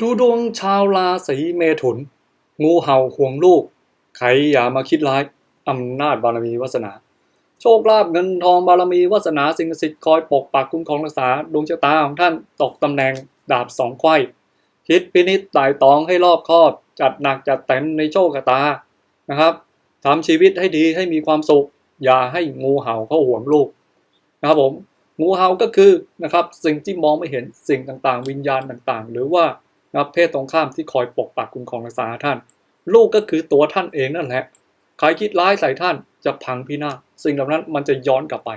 ดูดวงชาวราศีเมถุน งูเห่าห่วงลูก ใครอย่ามาคิดร้ายอำนาจบารมีวาสนา โชคลาภเงินทองบารมีวาสนาสิ่งศักดิ์สิทธิ์คอยปกปักคุ้มครองรักษาดวงชะตาของท่านตกตำแหน่งดาบสองไขว้คิดพินิจไต่ตองให้รอบคอบ จัดหนักจัดเต็มในโชคชะตานะครับทำชีวิตให้ดีให้มีความสุข อย่าให้งูเห่าเข้าห่วงลูกนะครับผมงูเห่าก็คือนะครับสิ่งที่มองไม่เห็นสิ่งต่างๆ วิญญาณต่างๆ หรือว่า นะครับเพศตรงข้ามที่คอยปกปักคุ้มครองรักษาท่าน ลูกก็คือตัวท่านเองนั่นแหละใครคิดร้ายใส่ท่านจะพังพินาศสิ่งเหล่านั้นมันจะย้อนกลับไป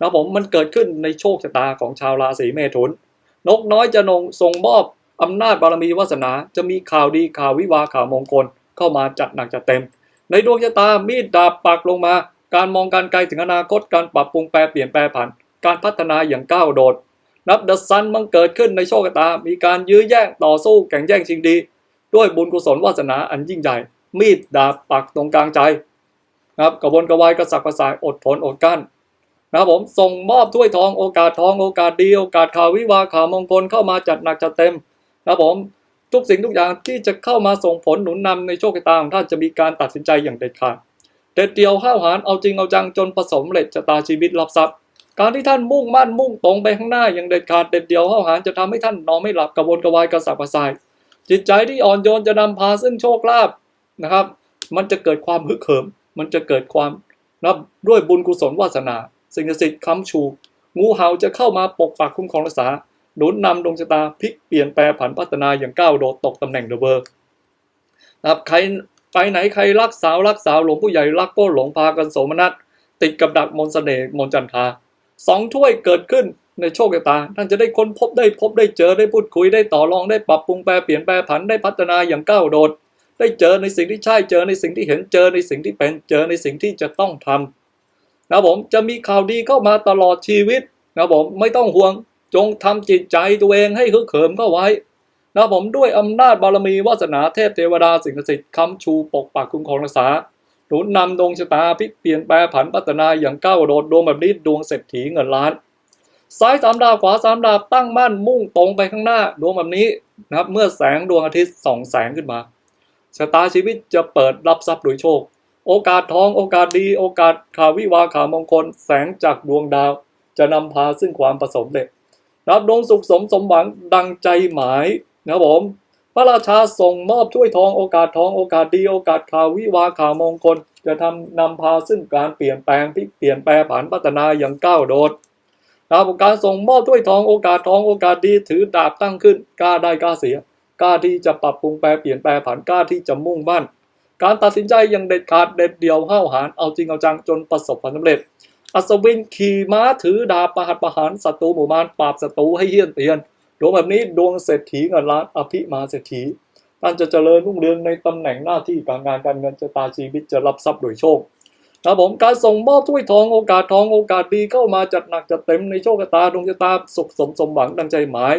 นะผมมันเกิดขึ้นในโชคชะตาของชาวราศีเมถุน นกน้อยจะนงทรงมอบอำนาจบารมีวาสนา จะมีข่าวดีข่าววิวาข่าวมงคลเข้ามาจัดหนักจัดเต็ม ในดวงชะตามีดดาบปักลงมา การมองการไกลถึงอนาคตการปรับปรุงแปรเปลี่ยนแปรผัน การพัฒนาอย่างก้าวโดด นับดัซันมันเกิดขึ้นในโชคชะตา มีการยื้อแย่งต่อสู้แข่งแย่งชิงดี ด้วยบุญกุศลวาสนาอันยิ่งใหญ่ มีดดาบปักตรงกลางใจนะครับกระวนกระวายกระสับกระส่ายอดทนอดกลั้นนะครับผมส่งมอบถ้วยทองโอกาสทองโอกาสดีโอกาสข่าววิวาข่าวมงคลเข้ามาจัดหนักจัดเต็มนะครับผมทุกสิ่งทุกอย่างที่จะเข้ามาส่งผลหนุนนำในโชคชะตาของท่านจะมีการตัดสินใจอย่างเด็ดขาดเด็ดเดียวห้าวหาญเอาจริงเอาจังจนผสมเร็จชะตาชีวิตรับทรัพย์ การที่ท่านมุ่งมั่นมุ่งตรงไปข้างหน้าอย่างเด็ดขาดเด็ดเดียวห้าหาจะทำให้ท่านนอนไม่หลับกระวนกระวายกระสับกระส่าย จิตใจที่อ่อนโยนจะนำพาซึ่งโชคลาภนะครับ มันจะเกิดความฮึกเหิม มันจะเกิดความนะับด้วยบุญกุศลวาสนา สิ่งศักดิ์สิทธิ์ค้ำชู งูเห่าจะเข้ามาปกปักคุ้มครองรักษาหนุนนำดวงชะตาพลิกเปลี่ยนแปลผันพัฒนาอย่างก้าวโดดตกตำแหน่งเดอะเวิร์กนะครับใครไปไหนใครรักสาวรักสาวหลวงผู้ใหญ่รักก็หลงพากันโสมนัสติดกับดักมนต์เสน่ห์มนจันทรา สองถ้วยเกิดขึ้นในโชคชะตา ท่านจะได้ค้นพบได้พบได้เจอได้พูดคุยได้ต่อรองได้ปรับปรุงแปรเปลี่ยนแปลผันได้พัฒนาอย่างก้าวโดด ได้เจอในสิ่งที่ใช่เจอในสิ่งที่เห็นเจอในสิ่งที่เป็นเจอในสิ่งที่จะต้องทำนะผมจะมีข่าวดีเข้ามาตลอดชีวิตนะผมไม่ต้องห่วงจงทำจิตใจตัวเองให้ฮึกเหิมเข้าไว้นะผมด้วยอำนาจบารมีวาสนาเทพเทวดาสิ่งศักดิ์สิทธิ์คำชูปกปักคุ้มครองรักษา นุนนำดวงชะตาพลิกเปลี่ยนแปลผันพัฒนาอย่างก้าวโดดดวงแบบนี้ดวงเศรษฐีเงินล้าน ซ้ายสามดาวขวาสามดาวตั้งมั่นมุ่งตรงไปข้างหน้าดวงแบบนี้นะครับ เมื่อแสงดวงอาทิตย์ส่องแสงขึ้นมาชะตาชีวิตจะเปิดรับทรัพย์โดยโชค โอกาสทองโอกาสดี โอกาสข่าววิวาข่าวมงคล แสงจากดวงดาว จะนำพาซึ่งความประสมเด็จนะครับดวงสุขสมสมหวังดังใจหมายนะครับผม พระราชาส่งมอบถ้วยทองโอกาสทองโอกาสดีโอกาสข่าววิวาข่าวมงคล จะทำนำพาซึ่งการเปลี่ยนแปลงพลิเปลี่ยนแปลผันพัฒนาอย่างก้าวโดดนะครับการส่งมอบถ้วยทองโอกาสทองโอกาสดีถือดาบตั้งขึ้นกล้าได้กล้าเสียกล้าที่จะปรับปรุงแปรเปลี่ยนแปลผันกล้าที่จะมุ่งมั่น การตัดสินใจอย่างเด็ดขาดเด็ดเดี่ยวห้าวหาญเอาจริงเอาจังจนประสบความสำเร็จ อัศวินขี่ม้าถือดาบประหัตประหารศัตรูหมู่มารปราบศัตรูให้เฮี้ยนเตียน ดวงแบบนี้ดวงเศรษฐีเงินล้านอภิมาเศรษฐีท่านจะเจริญรุ่งเรืองในตำแหน่งหน้าที่การงานการเงินชะตาชีวิตจะรับทรัพย์โดยโชคครับผมการส่งมอบถ้วยทองโอกาสทองโอกาสดีเข้ามาจัดหนักจัดเต็มในโชคชะตาดวงชะตาสุขสมสมหวังดังใจหมาย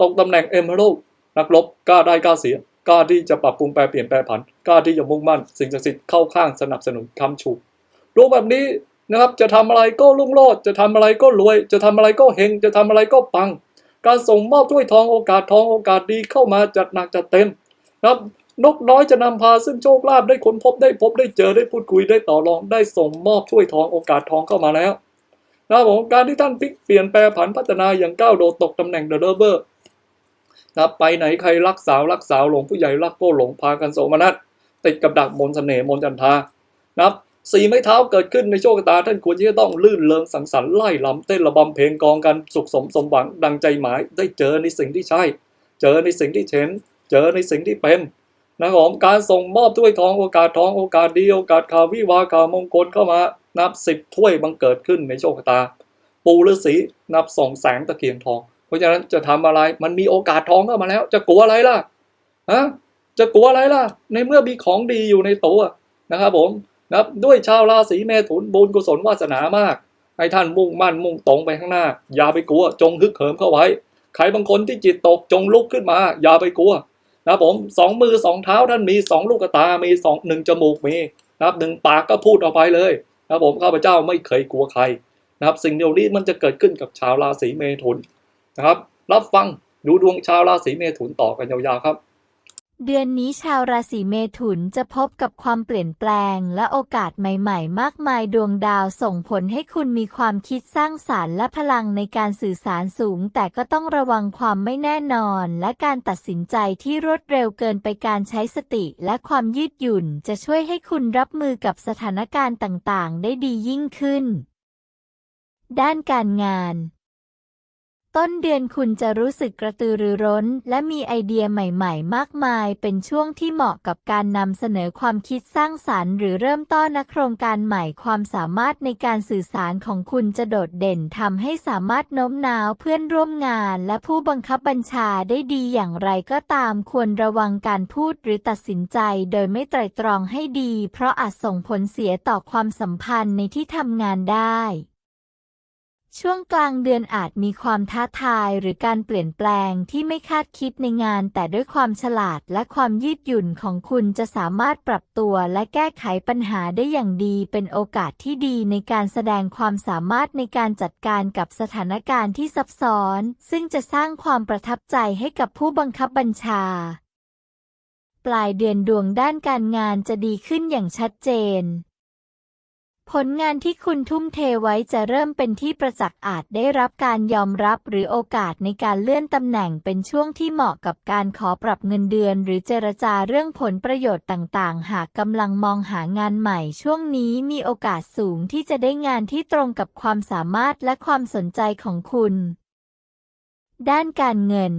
ตกตำแหน่งเอมเมอรัลนักรบกล้าได้กล้าเสียกล้าที่จะปรับปรุงแปรเปลี่ยนแปลผันกล้าที่จะมุ่งมั่น สิ่งศักดิ์สิทธิ์เข้าข้างสนับสนุนคำชูดวงแบบนี้นะครับจะทำอะไรก็รุ่งโรจน์จะทำอะไรก็รวย จะทำอะไรก็เฮงจะทำอะไรก็ปัง การส่งมอบถ้วยทองโอกาสทองโอกาสดีเข้ามาจัดหนักจัดเต็มนะครับนกน้อยจะนำพาซึ่งโชคลาภได้ค้นพบได้พบได้เจอได้พูดคุยได้ต่อรองได้ส่งมอบช่วยทองโอกาสทองเข้ามาแล้วนะครับผมการที่ท่านพลิกเปลี่ยนแปลผันพัฒนาอย่างก้าวโดดตกตำแหน่งเดอะเดอร์เบอร์นะไปไหนใครรักสาวรักสาวหลงผู้ใหญ่รักก็หลงพากันโสมนัสติดกับดักมนเสน่ห์มนจันทานะครับ สี่ไม้เท้าเกิดขึ้นในโชคชะตา ท่านควรที่จะต้องลื่นเริงสังสรรค์ไล่ลำเต้นระบำเพลงกองกันสุขสมสมหวังดังใจหมายได้เจอในสิ่งที่ใช่ เจอในสิ่งที่เห็น เจอในสิ่งที่เป็นนะครับผมการส่งมอบถ้วยทองโอกาสทองโอกาสดีโอกาสข่าววิวาข่าวมงคลเข้ามา นับสิบถ้วยบังเกิดขึ้นในโชคชะตา ปูฤาษีนับสองแสงตะเกียงทอง เพราะฉะนั้นจะทำอะไรมันมีโอกาสทองเข้ามาแล้ว จะกลัวอะไรล่ะฮะจะกลัวอะไรล่ะ ในเมื่อมีของดีอยู่ในตัวนะครับผม นะด้วยชาวราศีเมถุนบุญกุศลวาสนามาก ให้ท่านมุ่งมั่นมุ่งตรงไปข้างหน้า อย่าไปกลัว จงฮึกเหิมเข้าไว้ ใครบางคนที่จิตตกจงลุกขึ้นมา อย่าไปกลัว นะผมสองมือสองเท้าท่านมีสองลูกตา มีสองหนึ่งจมูกมีนะครับหนึ่งปากก็พูดออกไปเลยนะผมข้าพเจ้าไม่เคยกลัวใครนะครับ สิ่งเดียวนี้มันจะเกิดขึ้นกับชาวราศีเมถุนนะครับ รับฟังดูดวงชาวราศีเมถุนต่อกันยาวๆครับ เดือนนี้ชาวราศีเมถุนจะพบกับความเปลี่ยนแปลงและโอกาสใหม่ๆ มากมายดวงดาวส่งผลให้คุณมีความคิดสร้างสารรค์และพลังในการสื่อสารสูง แต่ก็ต้องระวังความไม่แน่นอน และการตัดสินใจที่รวดเร็วเกินไปการใช้สติและความยืดหยุ่น จะช่วยให้คุณรับมือกับสถานการณ์ต่างๆ ได้ดียิ่งขึ้น ด้านการงาน ต้นเดือนคุณจะรู้สึกกระตือรือร้น และมีไอเดียใหม่ๆ มากมาย เป็นช่วงที่เหมาะกับการนำเสนอความคิดสร้างสรรค์ หรือเริ่มต้นนโครงการใหม่ความสามารถในการสื่อสารของคุณจะโดดเด่นทำให้สามารถโน้มน้าวเพื่อนร่วมงาน และผู้บังคับบัญชาได้ดีอย่างไรก็ตามควรระวังการพูดหรือตัดสินใจ โดยไม่ไตร่ตรองให้ดี เพราะอาจส่งผลเสียต่อความสัมพันธ์ในที่ทำงานได้ ช่วงกลางเดือนอาจมีความท้าทายหรือการเปลี่ยนแปลงที่ไม่คาดคิดในงาน แต่ด้วยความฉลาดและความยืดหยุ่นของคุณจะสามารถปรับตัวและแก้ไขปัญหาได้อย่างดี เป็นโอกาสที่ดีในการแสดงความสามารถในการจัดการกับสถานการณ์ที่ซับซ้อน ซึ่งจะสร้างความประทับใจให้กับผู้บังคับบัญชา ปลายเดือนดวงด้านการงานจะดีขึ้นอย่างชัดเจน ผลงานที่คุณทุ่มเทไว้จะเริ่มเป็นที่ประจักษ์อาจได้รับการยอมรับหรือโอกาสในการเลื่อนตำแหน่งเป็นช่วงที่เหมาะกับการขอปรับเงินเดือน หรือเจรจาเรื่องผลประโยชน์ต่างๆ หากกำลังมองหางานใหม่ช่วงนี้มีโอกาสสูงที่จะได้งานที่ตรงกับความสามารถและความสนใจของคุณ ด้านการเงิน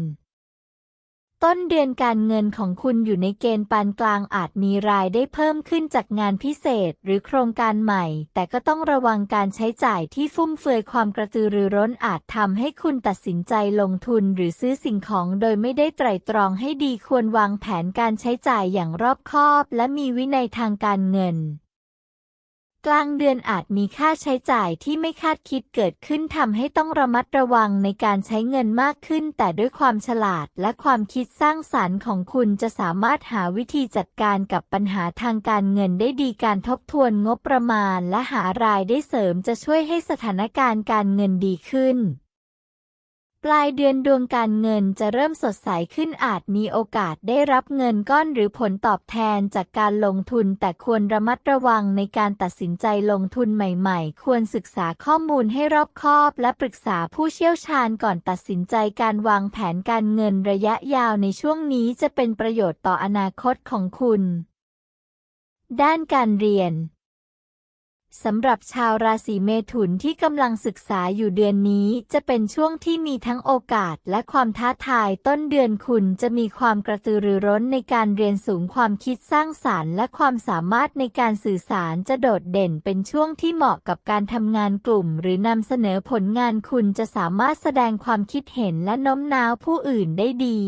ต้นเดือนการเงินของคุณอยู่ในเกณฑ์ปานกลางอาจมีรายได้เพิ่มขึ้นจากงานพิเศษหรือโครงการใหม่ แต่ก็ต้องระวังการใช้จ่ายที่ฟุ่มเฟือยความกระตือรือร้นอาจทำให้คุณตัดสินใจลงทุนหรือซื้อสิ่งของโดยไม่ได้ไตร่ตรองให้ดีควรวางแผนการใช้จ่ายอย่างรอบคอบและมีวินัยทางการเงิน กลางเดือนอาจมีค่าใช้จ่ายที่ไม่คาดคิดเกิดขึ้นทำให้ต้องระมัดระวังในการใช้เงินมากขึ้น แต่ด้วยความฉลาดและความคิดสร้างสรรค์ของคุณจะสามารถหาวิธีจัดการกับปัญหาทางการเงินได้ดีการทบทวนงบประมาณ และหารายได้เสริมจะช่วยให้สถานการณ์การเงินดีขึ้น ปลายเดือนดวงการเงินจะเริ่มสดใสขึ้นอาจมีโอกาสได้รับเงินก้อนหรือผลตอบแทนจากการลงทุน แต่ควรระมัดระวังในการตัดสินใจลงทุนใหม่ๆ ควรศึกษาข้อมูลให้รอบคอบ และปรึกษาผู้เชี่ยวชาญก่อนตัดสินใจการวางแผนการเงินระยะยาวในช่วงนี้จะเป็นประโยชน์ต่ออนาคตของคุณ ด้านการเรียน สำหรับชาวราศีเมถุนที่กำลังศึกษาอยู่เดือนนี้ จะเป็นช่วงที่มีทั้งโอกาสและความท้าทาย ต้นเดือนคุณจะมีความกระตือรือร้นในการเรียนสูงความคิดสร้างสารรค์ และความสามารถในการสื่อสารจะโดดเด่นเป็นช่วงที่เหมาะกับการทำงานกลุ่ม หรือนำเสนอผลงานคุณจะสามารถแสดงความคิดเห็นและโน้มน้าวผู้อื่นได้ดี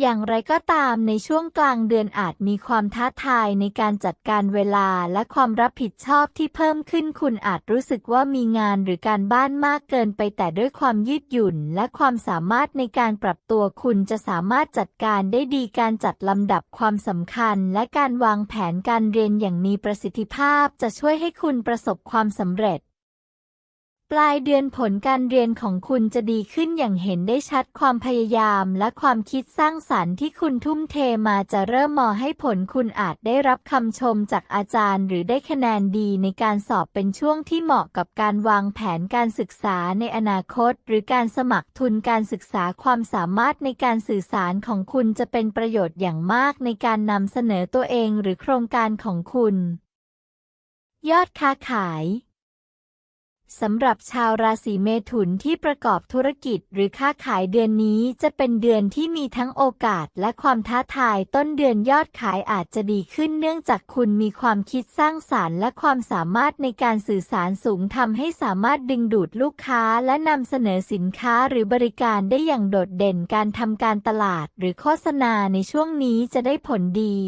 อย่างไรก็ตามในช่วงกลางเดือนอาจมีความท้าทายในการจัดการเวลาและความรับผิดชอบที่เพิ่มขึ้นคุณอาจรู้สึกว่ามีงานหรือการบ้านมากเกินไปแต่ด้วยความยืดหยุ่น และความสามารถในการปรับตัวคุณจะสามารถจัดการได้ดีการจัดลำดับความสำคัญ และการวางแผนการเรียนอย่างมีประสิทธิภาพ จะช่วยให้คุณประสบความสำเร็จ ปลายเดือนผลการเรียนของคุณจะดีขึ้นอย่างเห็นได้ชัดความพยายามและความคิดสร้างสรรค์ที่คุณทุ่มเทมาจะเริ่มมอให้ผลคุณอาจได้รับคำชมจากอาจารย์ หรือได้คะแนนดีในการสอบเป็นช่วงที่เหมาะกับการวางแผนการศึกษาในอนาคต หรือการสมัครทุนการศึกษาความสามารถในการสื่อสารของคุณจะเป็นประโยชน์อย่างมากในการนำเสนอตัวเองหรือโครงการของคุณ ยอดค้าขาย สำหรับชาวราศีเมถุนที่ประกอบธุรกิจหรือค้าขายเดือนนี้จะเป็นเดือนที่มีทั้งโอกาสและความท้าทาย ต้นเดือนยอดขายอาจจะดีขึ้นเนื่องจากคุณมีความคิดสร้างสารรค์ และความสามารถในการสื่อสารสูงทำให้สามารถดึงดูดลูกค้าและนำเสนอสินค้าหรือบริการได้อย่างโดดเด่นการทำการตลาด หรือโฆษณาในช่วงนี้จะได้ผลดี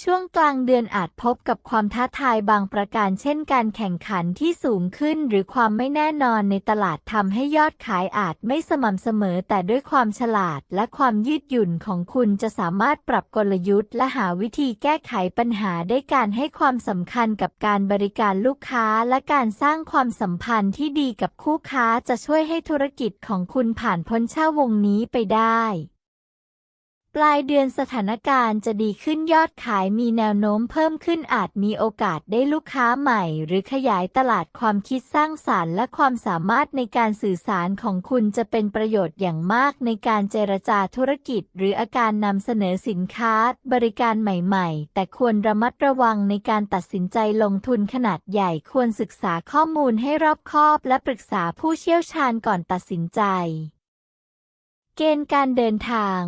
ช่วงกลางเดือนอาจพบกับความท้าทายบางประการ เช่นการแข่งขันที่สูงขึ้น หรือความไม่แน่นอนในตลาดทำให้ยอดขายอาจไม่สม่ำเสมอ แต่ด้วยความฉลาดและความยืดหยุ่นของคุณจะสามารถปรับกลยุทธ์ และหาวิธีแก้ไขปัญหาได้การให้ความสำคัญกับการบริการลูกค้า และการสร้างความสัมพันธ์ที่ดีกับคู่ค้าจะช่วยให้ธุรกิจของคุณผ่านพ้นช่าวงนี้ไปได้ ปลายเดือนสถานการณ์จะดีขึ้นยอดขายมีแนวโน้มเพิ่มขึ้นอาจมีโอกาสได้ลูกค้าใหม่ หรือขยายตลาดความคิดสร้างสารรค์ และความสามารถในการสื่อสารของคุณจะเป็นประโยชน์อย่างมากในการเจรจาธุรกิจ หรืออาการนำเสนอสินค้า บริการใหม่ๆ แต่ควรระมัดระวังในการตัดสินใจลงทุนขนาดใหญ่ควรศึกษาข้อมูลให้รอบคอบ และปรึกษาผู้เชี่ยวชาญก่อนตัดสินใจ เกณฑ์การเดินทาง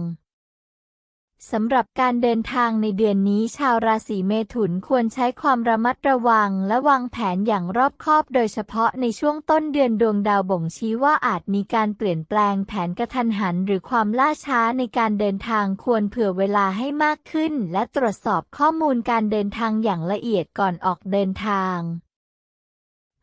สำหรับการเดินทางในเดือนนี้ชาวราศีเมถุนควรใช้ความระมัดระวังและวางแผนอย่างรอบคอบโดยเฉพาะในช่วงต้นเดือนดวงดาวบ่งชี้ว่าอาจมีการเปลี่ยนแปลงแผนกระทันหันหรือความล่าช้าในการเดินทางควรเผื่อเวลาให้มากขึ้น และตรวจสอบข้อมูลการเดินทางอย่างละเอียดก่อนออกเดินทาง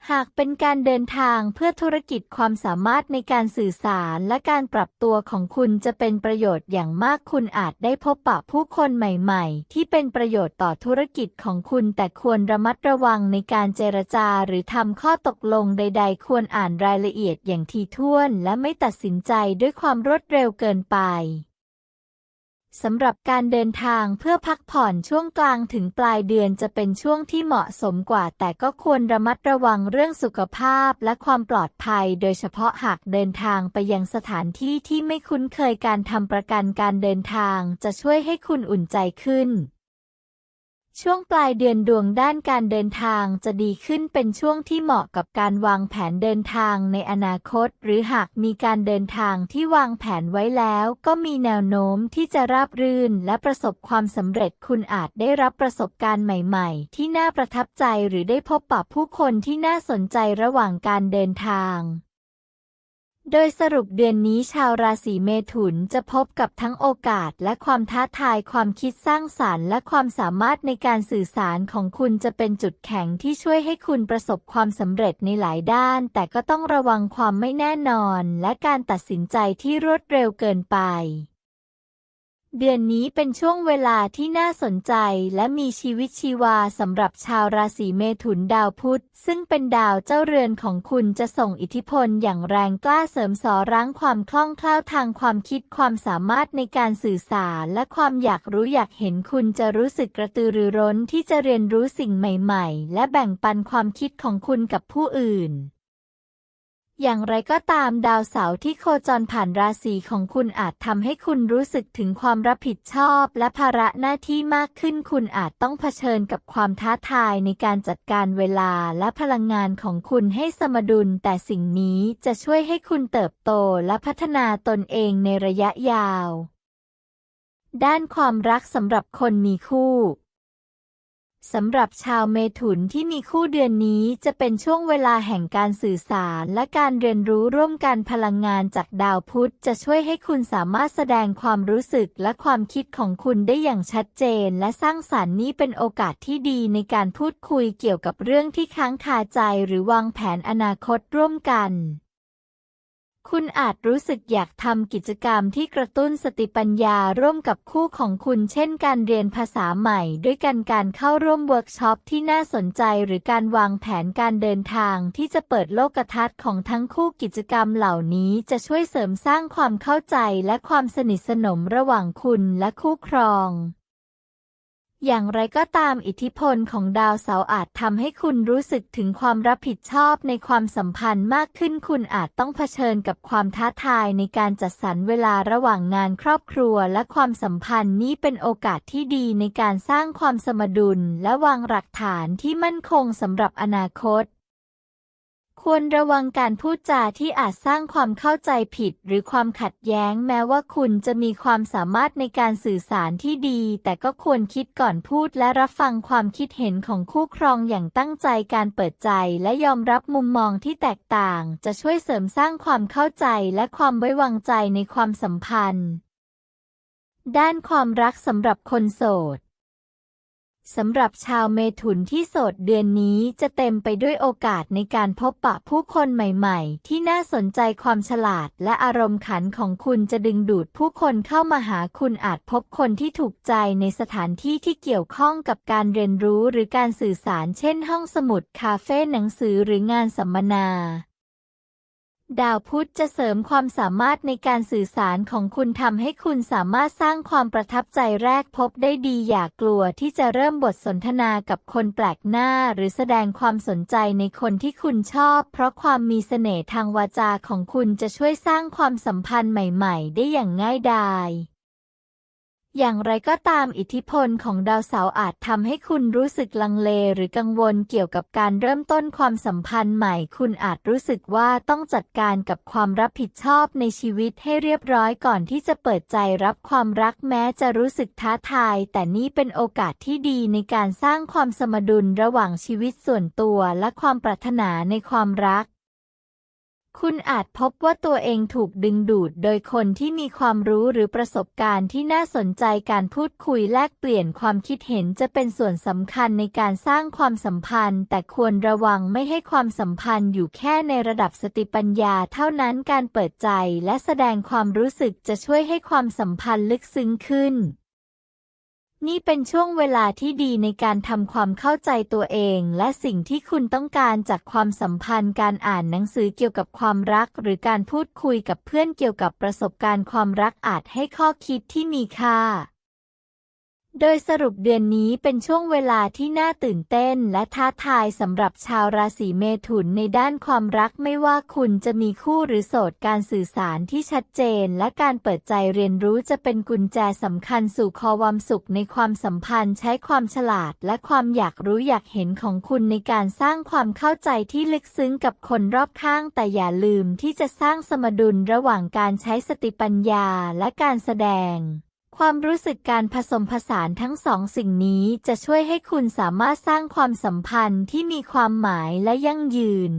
หากเป็นการเดินทางเพื่อธุรกิจความสามารถในการสื่อสารและการปรับตัวของคุณจะเป็นประโยชน์อย่างมากคุณอาจได้พบปะผู้คนใหม่ๆ ที่เป็นประโยชน์ต่อธุรกิจของคุณแต่ควรระมัดระวังในการเจรจาหรือทำข้อตกลงใด ๆ ควรอ่านรายละเอียดอย่างถี่วน และไม่ตัดสินใจด้วยความรวดเร็วเกินไป สำหรับการเดินทางเพื่อพักผ่อนช่วงกลางถึงปลายเดือนจะเป็นช่วงที่เหมาะสมกว่า แต่ก็ควรระมัดระวังเรื่องสุขภาพและความปลอดภัย โดยเฉพาะหากเดินทางไปยังสถานที่ที่ไม่คุ้นเคยการทำประกันการเดินทางจะช่วยให้คุณอุ่นใจขึ้น ช่วงปลายเดือนดวงด้านการเดินทางจะดีขึ้นเป็นช่วงที่เหมาะกับการวางแผนเดินทางในอนาคต หรือหากมีการเดินทางที่วางแผนไว้แล้ว ก็มีแนวโน้มที่จะราบรื่นและประสบความสำเร็จคุณอาจได้รับประสบการณ์ใหม่ๆ ที่น่าประทับใจหรือได้พบปะผู้คนที่น่าสนใจระหว่างการเดินทาง โดยสรุปเดือนนี้ชาวราศีเมถุนจะพบกับทั้งโอกาสและความท้าทายความคิดสร้างสารรค์ และความสามารถในการสื่อสารของคุณจะเป็นจุดแข็งที่ช่วยให้คุณประสบความสำเร็จในหลายด้าน แต่ก็ต้องระวังความไม่แน่นอน และการตัดสินใจที่รวดเร็วเกินไป เดือนนี้เป็นช่วงเวลาที่น่าสนใจและมีชีวิตชีวาสำหรับชาวราศีเมถุนดาวพุธ ซึ่งเป็นดาวเจ้าเรือนของคุณจะส่งอิทธิพลอย่างแรงกล้าเสริมสอรั้งความคล่องแคล่วทางความคิดความสามารถในการสื่อสารและความอยากรู้อยากเห็นคุณจะรู้สึกกระตือรือร้นที่จะเรียนรู้สิ่งใหม่ ๆ และแบ่งปันความคิดของคุณกับผู้อื่น อย่างไรก็ตามดาวเสาร์ที่โคจรผ่านราศีของคุณอาจทำให้คุณรู้สึกถึงความรับผิดชอบและภาระหน้าที่มากขึ้น คุณอาจต้องเผชิญกับความท้าทายในการจัดการเวลาและพลังงานของคุณให้สมดุล แต่สิ่งนี้จะช่วยให้คุณเติบโตและพัฒนาตนเองในระยะยาว ด้านความรักสำหรับคนมีคู่ สำหรับชาวเมถุนที่มีคู่เดือนนี้จะเป็นช่วงเวลาแห่งการสื่อสารและการเรียนรู้ร่วมกันพลังงานจากดาวพุธจะช่วยให้คุณสามารถแสดงความรู้สึกและความคิดของคุณได้อย่างชัดเจน และสร้างสารรค์นี้เป็นโอกาสที่ดีในการพูดคุยเกี่ยวกับเรื่องที่ค้างคาใจหรือวางแผนอนาคตร่วมกัน คุณอาจรู้สึกอยากทำกิจกรรมที่กระตุ้นสติปัญญาร่วมกับคู่ของคุณ เช่นการเรียนภาษาใหม่ ด้วยกันการเข้าร่วมเวิร์กช็อปที่น่าสนใจ หรือการวางแผนการเดินทางที่จะเปิดโลกทัศน์ของทั้งคู่กิจกรรมเหล่านี้จะช่วยเสริมสร้างความเข้าใจและความสนิทสนมระหว่างคุณและคู่ครอง อย่างไรก็ตามอิทธิพลของดาวเสาร์อาจทำให้คุณรู้สึกถึงความรับผิดชอบในความสัมพันธ์มากขึ้น คุณอาจต้องเผชิญกับความท้าทายในการจัดสรรเวลาระหว่างงานครอบครัวและความสัมพันธ์นี้เป็นโอกาสที่ดีในการสร้างความสมดุลและวางหลักฐานที่มั่นคงสำหรับอนาคต ควรระวังการพูดจาที่อาจสร้างความเข้าใจผิดหรือความขัดแย้งแม้ว่าคุณจะมีความสามารถในการสื่อสารที่ดี แต่ก็ควรคิดก่อนพูดและรับฟังความคิดเห็นของคู่ครองอย่างตั้งใจการเปิดใจและยอมรับมุมมองที่แตกต่าง จะช่วยเสริมสร้างความเข้าใจและความไว้วางใจในความสัมพันธ์ ด้านความรักสำหรับคนโสด สำหรับชาวเมถุนที่โสดเดือนนี้จะเต็มไปด้วยโอกาสในการพบปะผู้คนใหม่ๆ ที่น่าสนใจความฉลาดและอารมณ์ขันของคุณจะดึงดูดผู้คนเข้ามาหาคุณอาจพบคนที่ถูกใจในสถานที่ที่เกี่ยวข้องกับการเรียนรู้หรือการสื่อสารเช่นห้องสมุดคาเฟ่หนังสือหรืองานสัมมนา ดาวพุธจะเสริมความสามารถในการสื่อสารของคุณทำให้คุณสามารถสร้างความประทับใจแรกพบได้ดีอย่ากลัวที่จะเริ่มบทสนทนากับคนแปลกหน้า หรือแสดงความสนใจในคนที่คุณชอบ เพราะความมีเสน่ห์ทางวาจาของคุณจะช่วยสร้างความสัมพันธ์ใหม่ ๆ ได้อย่างง่ายดาย อย่างไรก็ตามอิทธิพลของดาวเสาร์อาจทำให้คุณรู้สึกลังเลหรือกังวลเกี่ยวกับการเริ่มต้นความสัมพันธ์ใหม่ คุณอาจรู้สึกว่าต้องจัดการกับความรับผิดชอบในชีวิตให้เรียบร้อยก่อนที่จะเปิดใจรับความรักแม้จะรู้สึกท้าทาย แต่นี่เป็นโอกาสที่ดีในการสร้างความสมดุลระหว่างชีวิตส่วนตัวและความปรารถนาในความรัก คุณอาจพบว่าตัวเองถูกดึงดูดโดยคนที่มีความรู้หรือประสบการณ์ที่น่าสนใจการพูดคุยแลกเปลี่ยนความคิดเห็นจะเป็นส่วนสำคัญในการสร้างความสัมพันธ์ แต่ควรระวังไม่ให้ความสัมพันธ์อยู่แค่ในระดับสติปัญญาเท่านั้นการเปิดใจและแสดงความรู้สึกจะช่วยให้ความสัมพันธ์ลึกซึ้งขึ้น นี่เป็นช่วงเวลาที่ดีในการทำความเข้าใจตัวเอง และสิ่งที่คุณต้องการจากความสัมพันธ์การอ่านหนังสือเกี่ยวกับความรัก หรือการพูดคุยกับเพื่อนเกี่ยวกับประสบการณ์ความรักอาจให้ข้อคิดที่มีค่า โดยสรุปเดือนนี้เป็นช่วงเวลาที่น่าตื่นเต้นและท้าทายสำหรับชาวราศีเมถุนในด้านความรักไม่ว่าคุณจะมีคู่หรือโสดการสื่อสารที่ชัดเจน และการเปิดใจเรียนรู้จะเป็นกุญแจสำคัญสู่ความสุขในความสัมพันธ์ใช้ความฉลาด และความอยากรู้อยากเห็นของคุณในการสร้างความเข้าใจที่ลึกซึ้งกับคนรอบข้าง แต่อย่าลืมที่จะสร้างสมดุลระหว่างการใช้สติปัญญาและการแสดง ความรู้สึกการผสมผสานทั้งสองสิ่งนี้จะช่วยให้คุณสามารถสร้างความสัมพันธ์ที่มีความหมายและยั่งยืน